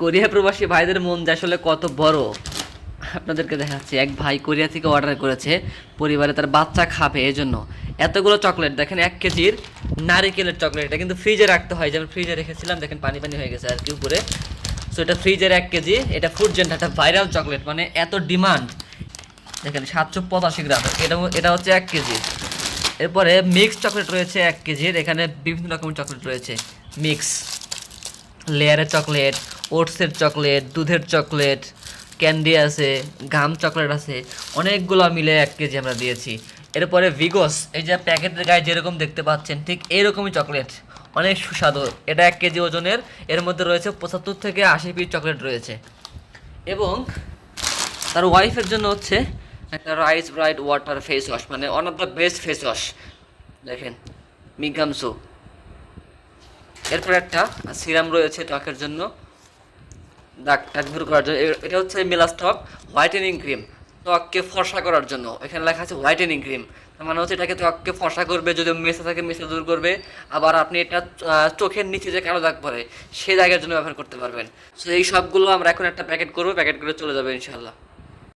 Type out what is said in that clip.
Korea প্রবাসী ভাইদের মন যে আসলে কত বড়, আপনাদেরকে দেখাচ্ছি। এক ভাই কোরিয়া থেকে অর্ডার করেছে, পরিবারে তার বাচ্চা খাবে এই জন্য এতগুলো চকলেট দেখেন এক কেজির নারিকেলের চকলেট এটা কিন্তু ফ্রিজে রাখতে হয়, যেমন ফ্রিজে রেখেছিলাম, দেখেন পানি পানি হয়ে গেছে আর কি উপরে। সো এটা ফ্রিজের এক কেজি, এটা ফুড একটা ভাইরাল চকলেট মানে এত ডিমান্ড দেখেন, সাতশো পঁচাশি গ্রাম এটা এটা হচ্ছে এক কেজি। এরপরে মিক্স চকলেট রয়েছে এক কেজির, এখানে বিভিন্ন রকমের চকলেট রয়েছে। মিক্স লেয়ারের চকলেট ওটসের চকলেট, দুধের চকলেট, ক্যান্ডি আছে গাম চকলেট আছে, অনেকগুলো মিলে এক কেজি আমরা দিয়েছি। এরপরে ভিগোস, এই যে প্যাকেটের গায়ে যেরকম দেখতে পাচ্ছেন, ঠিক এইরকমই চকলেট। অনেক সুস্বাদু। এটা এক কেজি ওজনের। এর মধ্যে রয়েছে পঁচাত্তর থেকে আশি পিস চকলেট রয়েছে। এবং তার ওয়াইফের জন্য হচ্ছে একটা rice bright water face wash মানে one of the best face wash দেখেন মিগামসু এরপর একটা সিরাম রয়েছে ত্বকের জন্য। দাগ দূর করার জন্য। এটা হচ্ছে মেলাস্টক হোয়াইটেনিং ক্রিম ত্বককে ফর্সা করার জন্য। এখানে লেখা আছে হোয়াইটেনিং ক্রিম তার মানে হচ্ছে এটাকে ত্বককে ফর্সা করবে, যদি মেসে থাকে মেসে দূর করবে, আবার আপনি এটা চোখের নিচে যে কালো দাগ পড়ে, সেই দাগের জন্য ব্যবহার করতে পারবেন। সো এই সবগুলো আমরা এখন একটা প্যাকেট করব, প্যাকেট করে চলে যাবে ইনশাল্লাহ